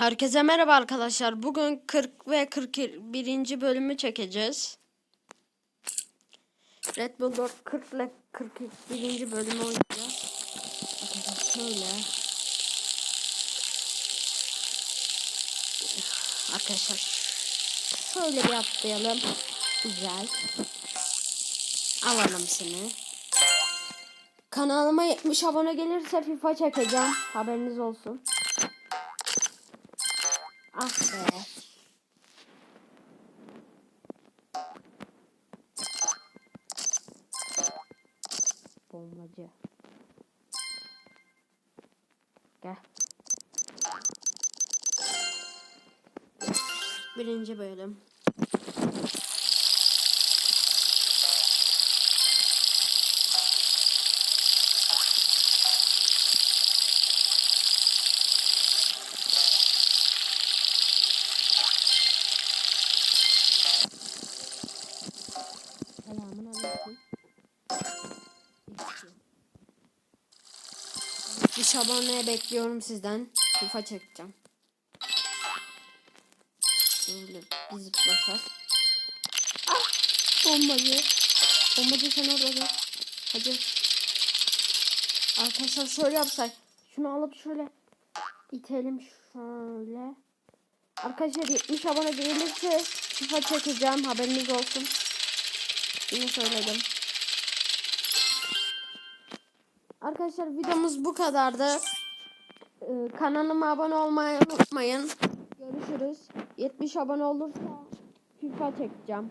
Herkese merhaba arkadaşlar. Bugün 40 ve 41. bölümü çekeceğiz. Red Bull 4 40 ile 41. bölümü oynayacağız. Şöyle. Arkadaşlar şöyle bir atlayalım. Güzel. Alalım seni. Kanalıma 70 abone gelirse FIFA çekeceğim. Haberiniz olsun. Bombacı. Gel. Birinci bölüm. 70 abone bekliyorum sizden. FIFA çekeceğim. Şöyle bir zıplasar. Ah! Bombacı. Bombacı sen orada. Hadi. Arkadaşlar şöyle yapsak. Şunu alıp şöyle itelim şöyle. Arkadaşlar 70 abone gelirse FIFA çekeceğim haberiniz olsun. Bunu söyledim. Arkadaşlar videomuz bu kadardı. Ee, kanalıma abone olmayı unutmayın. Görüşürüz. 70 abone olursa FIFA çekeceğim.